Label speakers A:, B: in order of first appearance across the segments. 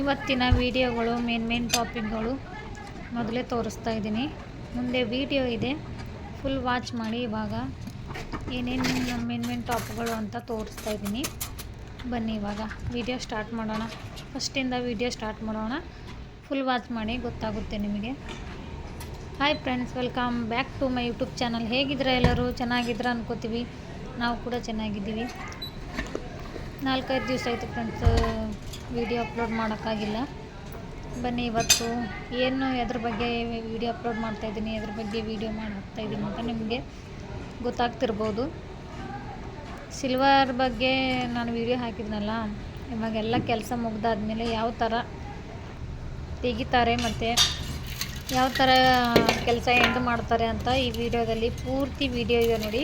A: ಇವತ್ತಿನ ವಿಡಿಯೋಗಳು main main ಟಾಪಿಕ್ಗಳು ಮೊದಲೇ ತೋರಿಸ್ತಾ ಇದ್ದೀನಿ. ಮುಂದೆ ವಿಡಿಯೋ ಇದೆ. ಫುಲ್ ವಾಚ್ ಮಾಡಿ ಇವಾಗ ಏನೇನು ಮೇನ್ ಮೇನ್ ಟಾಪ್ಗಳು ಅಂತ ತೋರಿಸ್ತಾ ಇದ್ದೀನಿ. ಬನ್ನಿ ಇವಾಗ ವಿಡಿಯೋ ಸ್ಟಾರ್ಟ್ ಮಾಡೋಣ. ಫಸ್ಟಿಂದ ವಿಡಿಯೋ ಸ್ಟಾರ್ಟ್ ಮಾಡೋಣ. ಫುಲ್ ವಾಚ್ ಮಾಡಿ ಗೊತ್ತಾಗುತ್ತೆ ನಿಮಗೆ. Hi friends welcome back to my YouTube channel ಹೇಗಿದ್ರೆ ಎಲ್ಲರೂ? ಚೆನ್ನಾಗಿದ್ರೆ ಅನ್ಕೋತೀವಿ. ನಾವು ಕೂಡ ಚೆನ್ನಾಗಿದ್ದೀವಿ. ನಾಲ್ಕೈದು ದಿವಸ ಆಯಿತು ಫ್ರೆಂಡ್ಸ್ ವಿಡಿಯೋ ಅಪ್ಲೋಡ್ ಮಾಡೋಕ್ಕಾಗಿಲ್ಲ. ಬನ್ನಿ ಇವತ್ತು ಏನು ಎದ್ರ ಬಗ್ಗೆ ವಿಡಿಯೋ ಅಪ್ಲೋಡ್ ಮಾಡ್ತಾಯಿದ್ದೀನಿ ಎದ್ರ ಬಗ್ಗೆ ವಿಡಿಯೋ ಮಾಡಿ ಹಾಕ್ತಾಯಿದ್ದೀನಿ ಅಂತ ನಿಮಗೆ ಗೊತ್ತಾಗ್ತಿರ್ಬೋದು. ಸಿಲ್ವರ್ ಬಗ್ಗೆ ನಾನು ವಿಡಿಯೋ ಹಾಕಿದ್ನಲ್ಲ, ಇವಾಗೆಲ್ಲ ಕೆಲಸ ಮುಗ್ದಾದ್ಮೇಲೆ ಯಾವ ಥರ ತೆಗಿತಾರೆ ಮತ್ತು ಯಾವ ಥರ ಕೆಲಸ ಎಂಡ್ ಮಾಡ್ತಾರೆ ಅಂತ ಈ ವಿಡಿಯೋದಲ್ಲಿ ಪೂರ್ತಿ ವಿಡಿಯೋ ಇದೆ ನೋಡಿ.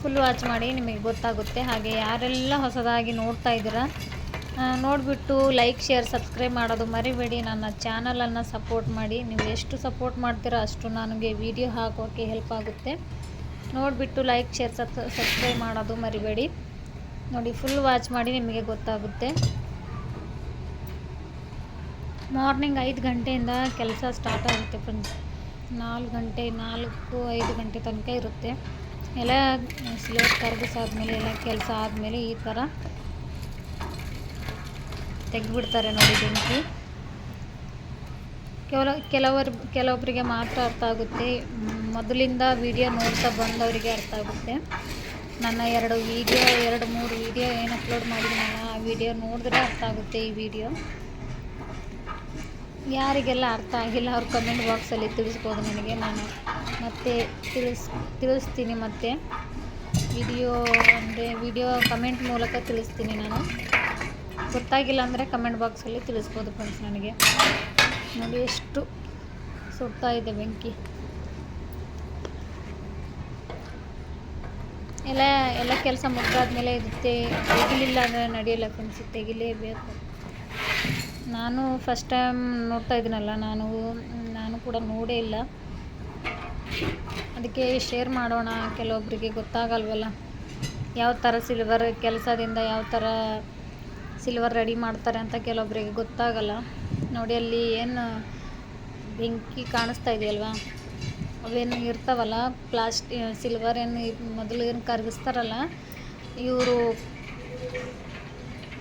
A: ಫುಲ್ ವಾಚ್ ಮಾಡಿ ನಿಮಗೆ ಗೊತ್ತಾಗುತ್ತೆ. ಹಾಗೆ ಯಾರೆಲ್ಲ ಹೊಸದಾಗಿ ನೋಡ್ತಾ ಇದ್ದೀರಾ ನೋಡಿಬಿಟ್ಟು ಲೈಕ್ ಶೇರ್ ಸಬ್ಸ್ಕ್ರೈಬ್ ಮಾಡೋದು ಮರಿಬೇಡಿ. ನನ್ನ ಚಾನಲನ್ನು ಸಪೋರ್ಟ್ ಮಾಡಿ. ನೀವು ಎಷ್ಟು ಸಪೋರ್ಟ್ ಮಾಡ್ತೀರೋ ಅಷ್ಟು ನನಗೆ ವಿಡಿಯೋ ಹಾಕೋಕ್ಕೆ ಹೆಲ್ಪ್ ಆಗುತ್ತೆ. ನೋಡಿಬಿಟ್ಟು ಲೈಕ್ ಶೇರ್ ಸಬ್ ಸಬ್ಸ್ಕ್ರೈಬ್ ಮಾಡೋದು ಮರಿಬೇಡಿ. ನೋಡಿ ಫುಲ್ ವಾಚ್ ಮಾಡಿ ನಿಮಗೆ ಗೊತ್ತಾಗುತ್ತೆ. ಮಾರ್ನಿಂಗ್ ಐದು ಗಂಟೆಯಿಂದ ಕೆಲಸ ಸ್ಟಾರ್ಟ್ ಆಗುತ್ತೆ ಫ್ರೆಂಡ್ಸ್ ನಾಲ್ಕು ಗಂಟೆ, ನಾಲ್ಕು, ಐದು ಗಂಟೆ ತನಕ ಇರುತ್ತೆ. ಎಲ್ಲ ಸಿಲೆಬಸ್ ಕರಗಿಸಾದ್ಮೇಲೆ ಎಲ್ಲ ಕೆಲಸ ಆದಮೇಲೆ ಈ ಥರ ತೆಗೆದ್ಬಿಡ್ತಾರೆ ನೋಡಿ ಬೆಂಕಿ. ಕೆಲ ಕೆಲವರು ಕೆಲವೊಬ್ಬರಿಗೆ ಮಾತ್ರ ಅರ್ಥ ಆಗುತ್ತೆ. ಮೊದಲಿಂದ ವಿಡಿಯೋ ನೋಡ್ತಾ ಬಂದವರಿಗೆ ಅರ್ಥ ಆಗುತ್ತೆ. ನನ್ನ ಎರಡು ವೀಡಿಯೋ, ಎರಡು, ಮೂರು ವೀಡಿಯೋ ಏನು ಅಪ್ಲೋಡ್ ಮಾಡಿದ್ದೀನಲ್ಲ ಆ ವಿಡಿಯೋ ನೋಡಿದ್ರೆ ಅರ್ಥ ಆಗುತ್ತೆ ಈ ವಿಡಿಯೋ. ಯಾರಿಗೆಲ್ಲ ಅರ್ಥ ಆಗಿಲ್ಲ ಅವ್ರು ಕಮೆಂಟ್ ಬಾಕ್ಸಲ್ಲಿ ತಿಳಿಸ್ಬೋದು ನನಗೆ. ನಾನು ಮತ್ತೆ ತಿಳಿಸ್, ತಿಳಿಸ್ತೀನಿ ಮತ್ತೆ. ವಿಡಿಯೋ ಅಂದರೆ ವಿಡಿಯೋ ಕಮೆಂಟ್ ಮೂಲಕ ತಿಳಿಸ್ತೀನಿ ನಾನು. ಗೊತ್ತಾಗಿಲ್ಲ ಅಂದರೆ ಕಮೆಂಟ್ ಬಾಕ್ಸಲ್ಲಿ ತಿಳಿಸ್ಬೋದು ಫ್ರೆಂಡ್ಸ್ ನನಗೆ. ನೋಡಿ ಎಷ್ಟು ಸುಡ್ತಾ ಇದೆ ಬೆಂಕಿ. ಎಲ್ಲ ಎಲ್ಲ ಕೆಲಸ ಮುಗ್ದಾದ್ಮೇಲೆ ಇದು ತೆಗಿಲಿಲ್ಲ ಅಂದರೆ ನಡೆಯಲ್ಲ ಫ್ರೆಂಡ್ಸ್ ತೆಗಿಲೇಬೇಕು. ನಾನು ಫಸ್ಟ್ ಟೈಮ್ ನೋಡ್ತಾ ಇದ್ದೀನಲ್ಲ, ನಾನು ನಾನು ಕೂಡ ನೋಡೇ ಇಲ್ಲ. ಅದಕ್ಕೆ ಶೇರ್ ಮಾಡೋಣ ಕೆಲವೊಬ್ಬರಿಗೆ ಗೊತ್ತಾಗಲ್ವಲ್ಲ. ಯಾವ ಥರ ಸಿಲ್ವರ್ ಕೆಲಸದಿಂದ ಯಾವ ಥರ ಸಿಲ್ವರ್ ರೆಡಿ ಮಾಡ್ತಾರೆ ಅಂತ ಕೆಲವೊಬ್ಬರಿಗೆ ಗೊತ್ತಾಗಲ್ಲ. ನೋಡಿ ಅಲ್ಲಿ ಏನು ಬೆಂಕಿ ಕಾಣಿಸ್ತಾ ಇದೆಯಲ್ವಾ? ಅವೇನು ಇರ್ತಾವಲ್ಲ ಪ್ಲಾಸ್ಟಿ ಸಿಲ್ವರ್ ಏನು ಮೊದಲು ಏನು ಕರಗಿಸ್ತಾರಲ್ಲ, ಇವರು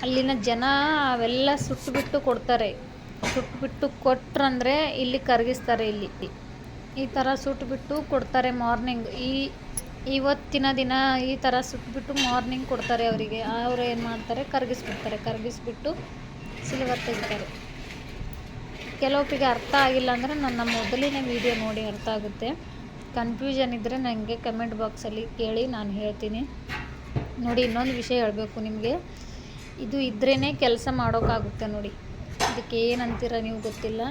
A: ಅಲ್ಲಿನ ಜನ ಅವೆಲ್ಲ ಸುಟ್ಟುಬಿಟ್ಟು ಕೊಡ್ತಾರೆ. ಸುಟ್ಟುಬಿಟ್ಟು ಕೊಟ್ರಂದರೆ ಇಲ್ಲಿ ಕರಗಿಸ್ತಾರೆ ಇಲ್ಲಿ. ಈ ಥರ ಸುಟ್ಟುಬಿಟ್ಟು ಕೊಡ್ತಾರೆ ಮಾರ್ನಿಂಗ್ ಈ ಇವತ್ತಿನ ದಿನ ಈ ಥರ ಸುಟ್ಬಿಟ್ಟು ಮಾರ್ನಿಂಗ್ ಕೊಡ್ತಾರೆ ಅವರಿಗೆ. ಅವರು ಏನು ಮಾಡ್ತಾರೆ? ಕರಗಿಸ್ಬಿಡ್ತಾರೆ. ಕರಗಿಸ್ಬಿಟ್ಟು ಸಿಲ್ವರ್ ತೆಗಿತಾರೆ. ಕೆಲವೊಬ್ಬರಿಗೆ ಅರ್ಥ ಆಗಿಲ್ಲ ಅಂದರೆ ನನ್ನ ಮೊದಲಿನ ವೀಡಿಯೋ ನೋಡಿ ಅರ್ಥ ಆಗುತ್ತೆ. ಕನ್ಫ್ಯೂಷನ್ ಇದ್ದರೆ ನನಗೆ ಕಮೆಂಟ್ ಬಾಕ್ಸಲ್ಲಿ ಕೇಳಿ ನಾನು ಹೇಳ್ತೀನಿ. ನೋಡಿ, ಇನ್ನೊಂದು ವಿಷಯ ಹೇಳಬೇಕು ನಿಮಗೆ. ಇದು ಇದ್ರೇ ಕೆಲಸ ಮಾಡೋಕ್ಕಾಗುತ್ತೆ ನೋಡಿ. ಇದಕ್ಕೆ ಏನಂತೀರ ನೀವು ಗೊತ್ತಿಲ್ಲ.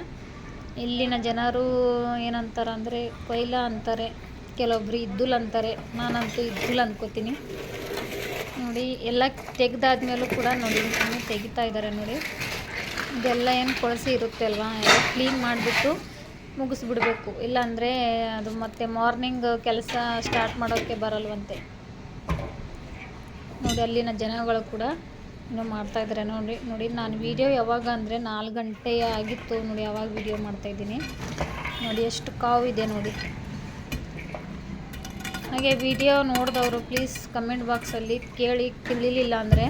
A: ಇಲ್ಲಿನ ಜನರು ಏನಂತಾರೆ ಅಂದರೆ ಕೊಯ್ಲ ಅಂತಾರೆ. ಕೆಲವೊಬ್ರು ಇದ್ದುಲ್ ಅಂತಾರೆ. ನಾನಂತೂ ಇದ್ದುಲ್ ಅಂದ್ಕೋತೀನಿ ನೋಡಿ, ಎಲ್ಲ ತೆಗ್ದಾದ್ಮೇಲೂ ಕೂಡ ನೋಡಿ ತೆಗಿತಾ ಇದ್ದಾರೆ ನೋಡಿ. ಇದೆಲ್ಲ ಏನು ಕೊಳಸಿ ಇರುತ್ತೆ ಅಲ್ವಾ? ಎಲ್ಲ ಕ್ಲೀನ್ ಮಾಡಿಬಿಟ್ಟು ಮುಗಿಸ್ಬಿಡ್ಬೇಕು. ಇಲ್ಲಾಂದರೆ ಅದು ಮತ್ತೆ ಮಾರ್ನಿಂಗ್ ಕೆಲಸ ಸ್ಟಾರ್ಟ್ ಮಾಡೋಕ್ಕೆ ಬರಲ್ವಂತೆ. ನೋಡಿ, ಅಲ್ಲಿನ ಜನಗಳು ಕೂಡ ಇನ್ನೂ ಮಾಡ್ತಾಯಿದ್ದಾರೆ ನೋಡಿ. ನೋಡಿ, ನಾನು ವೀಡಿಯೋ ಯಾವಾಗ ಅಂದರೆ ನಾಲ್ಕು ಗಂಟೆ ಆಗಿತ್ತು ನೋಡಿ ಯಾವಾಗ ವೀಡಿಯೋ ಮಾಡ್ತಾಯಿದ್ದೀನಿ ನೋಡಿ, ಎಷ್ಟು ಕಾವು ಇದೆ ನೋಡಿ. ಹಾಗೆ ವಿಡಿಯೋ ನೋಡಿದವರು ಪ್ಲೀಸ್ ಕಮೆಂಟ್ ಬಾಕ್ಸಲ್ಲಿ ಕೇಳಿ, ತಿಳಿಲಿಲ್ಲ ಅಂದರೆ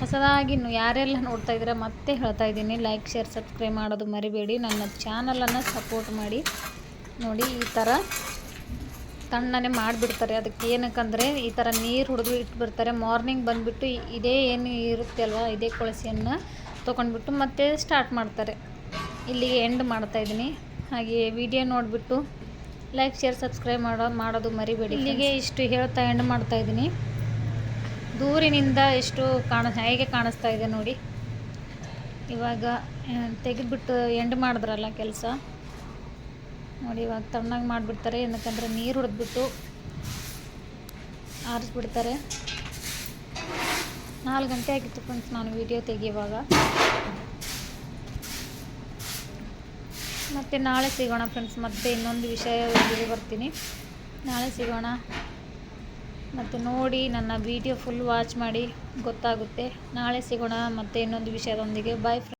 A: ಹೊಸದಾಗಿ ಯಾರೆಲ್ಲ ನೋಡ್ತಾ ಇದ್ದೀರಾ ಮತ್ತೆ ಹೇಳ್ತಾ ಇದ್ದೀನಿ. ಲೈಕ್ ಶೇರ್ ಸಬ್ಸ್ಕ್ರೈಬ್ ಮಾಡೋದು ಮರಿಬೇಡಿ. ನನ್ನ ಚಾನಲನ್ನು ಸಪೋರ್ಟ್ ಮಾಡಿ, ನೋಡಿ ಈ ಥರ ತಣ್ಣನೆ ಮಾಡಿಬಿಡ್ತಾರೆ. ಅದಕ್ಕೆ ಏನಕ್ಕಂದರೆ ಈ ಥರ ನೀರು ಹುಡಿದು ಇಟ್ಬಿಡ್ತಾರೆ ಮಾರ್ನಿಂಗ್ ಬಂದುಬಿಟ್ಟು ಇದೇ ಏನು ಇರುತ್ತೆ ಅಲ್ವಾ, ಇದೇ ಕೊಳಸಿಯನ್ನು ತೊಗೊಂಡ್ಬಿಟ್ಟು ಮತ್ತೆ ಸ್ಟಾರ್ಟ್ ಮಾಡ್ತಾರೆ. ಇಲ್ಲಿಗೆ ಎಂಡ್ ಮಾಡ್ತಾಯಿದ್ದೀನಿ ಹಾಗೆ ವಿಡಿಯೋ ನೋಡಿಬಿಟ್ಟು ಲೈಕ್ ಶೇರ್ ಸಬ್ಸ್ಕ್ರೈಬ್ ಮಾಡೋ, ಮಾಡೋದು ಮರಿಬೇಡಿ ಇಲ್ಲಿಗೆ ಇಷ್ಟು ಹೇಳ್ತಾ ಎಂಡ್ ಮಾಡ್ತಾ ಇದ್ದೀನಿ. ದೂರಿನಿಂದ ಎಷ್ಟು ಕಾಣ, ಹೇಗೆ ಕಾಣಿಸ್ತಾ ಇದೆ ನೋಡಿ. ಇವಾಗ ತೆಗೆದುಬಿಟ್ಟು ಎಂಡ್ ಮಾಡಿದ್ರಲ್ಲ ಕೆಲಸ. ನೋಡಿ, ಇವಾಗ ತಣ್ಣಗೆ ಮಾಡಿಬಿಡ್ತಾರೆ, ಏನಕ್ಕಂದ್ರೆ ನೀರು ಹೊಡೆದ್ಬಿಟ್ಟು ಆರಿಸ್ಬಿಡ್ತಾರೆ. ನಾಲ್ಕು ಗಂಟೆ ಆಗಿತ್ತು ಫ್ರೆಂಡ್ಸ್ ನಾನು ವೀಡಿಯೋ ತೆಗಿಯುವಾಗ. ಮತ್ತು ನಾಳೆ ಸಿಗೋಣ ಫ್ರೆಂಡ್ಸ್ ಮತ್ತೆ ಇನ್ನೊಂದು ವಿಷಯ ಬರ್ತೀನಿ. ನಾಳೆ ಸಿಗೋಣ. ಮತ್ತು ನೋಡಿ ನನ್ನ ವೀಡಿಯೋ ಫುಲ್ ವಾಚ್ ಮಾಡಿ ಗೊತ್ತಾಗುತ್ತೆ. ನಾಳೆ ಸಿಗೋಣ, ಮತ್ತು ಇನ್ನೊಂದು ವಿಷಯದೊಂದಿಗೆ. Bye friends